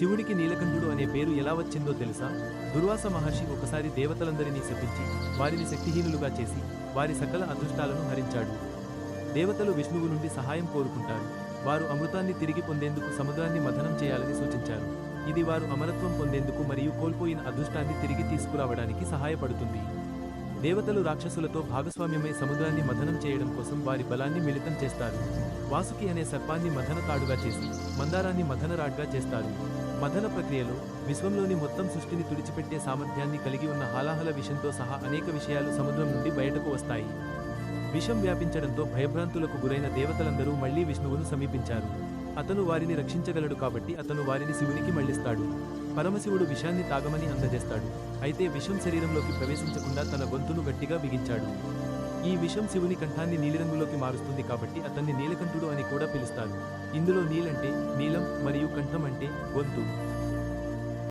శివుడికి నీలకంఠుడు అనే పేరు ఎలా వచ్చిందో తెలుసా? దుర్వాస మహర్షి ఒకసారి దేవతలందరినీ శపించి వారిని శక్తిహీనులుగా చేసి వారి సకల అదృష్టాలను హరించాడు. దేవతలు విష్ణువు నుండి సహాయం కోరుకుంటారు. వారు అమృతాన్ని తిరిగి పొందేందుకు సముద్రాన్ని మథనం చేయాలని సూచించారు. ఇది వారు అమరత్వం పొందేందుకు మరియు కోల్పోయిన అదృష్టాన్ని తిరిగి తీసుకురావడానికి సహాయపడుతుంది. దేవతలు రాక్షసులతో భాగస్వామ్యమై సముద్రాన్ని మథనం చేయడం కోసం వారి బలాన్ని మిళితం చేస్తారు. వాసుకి అనే సర్పాన్ని మథన తాడుగా చేసి మందారాన్ని మథన రాడ్గా చేస్తారు. మథన ప్రక్రియలో విశ్వంలోని మొత్తం సృష్టిని తుడిచిపెట్టే సామర్థ్యాన్ని కలిగి ఉన్న హాలాహల విషంతో సహా అనేక విషయాలు సముద్రం నుండి బయటకు వస్తాయి. విషం వ్యాపించడంతో భయభ్రాంతులకు గురైన దేవతలందరూ మళ్ళీ విష్ణువును సమీపించారు. అతను వారిని రక్షించగలడు కాబట్టి అతను వారిని శివునికి మళ్ళిస్తాడు పరమశివుడు విషాన్ని తాగమని అందజేస్తాడు. అయితే విషం శరీరంలోకి ప్రవేశించకుండా తన గొంతును గట్టిగా బిగించాడు. ఈ విషం శివుని కంఠాన్ని నీలిరంగులోకి మారుస్తుంది కాబట్టి అతన్ని నీలకంఠుడు అని కూడా పిలుస్తారు. ఇందులో నీలంటే నీలం మరియు కంఠం అంటే గొంతు.